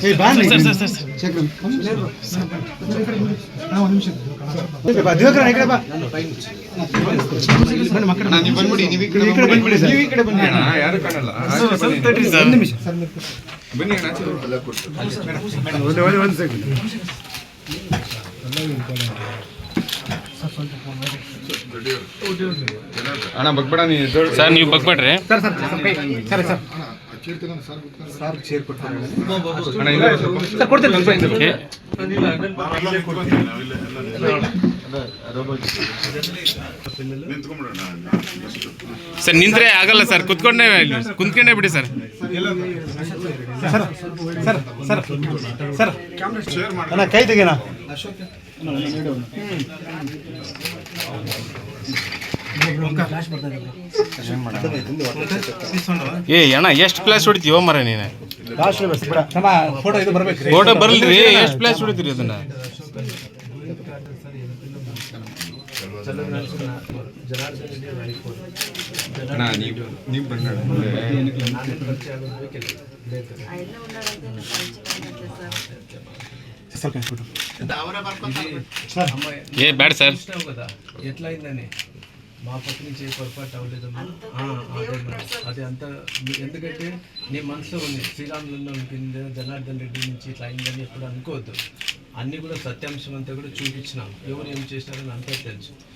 ಸ್ವಲ್ಪ ಒಂದು ಒಂದು ಸೆಕೆಂಡ್. ಬನ್ನಿ, ಅಣ್ಣ ಬಗ್ಬೇಡ ನೀ ಸರ್ ನೀವು ಬಗ್ಬೇಡ್ರಿ. Sir sir sir sir sir chair ಕೊಡ್ತಾರೆ ಅಣ್ಣ ಇಲ್ಲ ಸ್ವಲ್ಪ. ಸರ್ ಕೊಡ್ತೇನೆ ಸರ್ ನಿಂತ್ರೆ ಆಗಲ್ಲ ಸರ್ ಕುತ್ಕೊಂಡೇ ಇಲ್ಲಿ. ಕುಂತ್ಕೊಂಡೇ ಬಿಡಿ sir. Sir sir sir sir. ಅಣ್ಣ ಕೈ ತೆಗೆಣ ಏ ಅಣ್ಣ ಎಷ್ಟು ಪ್ಲೇಸ್ ಹೊಡಿತೀವೋ ಮರ ನೀನು? ಫೋಟೋ ಇದು ಬರ್ಬೇಕು ಫೋಟೋ ಬರ್ಲ್ರಿ ಎಷ್ಟು ಪ್ಲೇಸ್ ಹೊಡಿತೀರಿ ಅದನ್ನ? ನೀವು సార్ ఏ బ్యాడ్ సార్ ఎట్లా అయిందని మా పక్కన నుంచి పొరపాటు అవ్వలేదు. అది అంత ఎందుకంటే నీ మనసులో ఉంది. శ్రీరాములలో ఉంటుంది జనార్దన్ రెడ్డి నుంచి ఇట్లా అయిందని ఎప్పుడు అనుకోవద్దు. అన్నీ కూడా సత్యాంశం అంతా కూడా చూపించినాం. ఎవరు ఏం చేసినారని అంతా తెలుసు.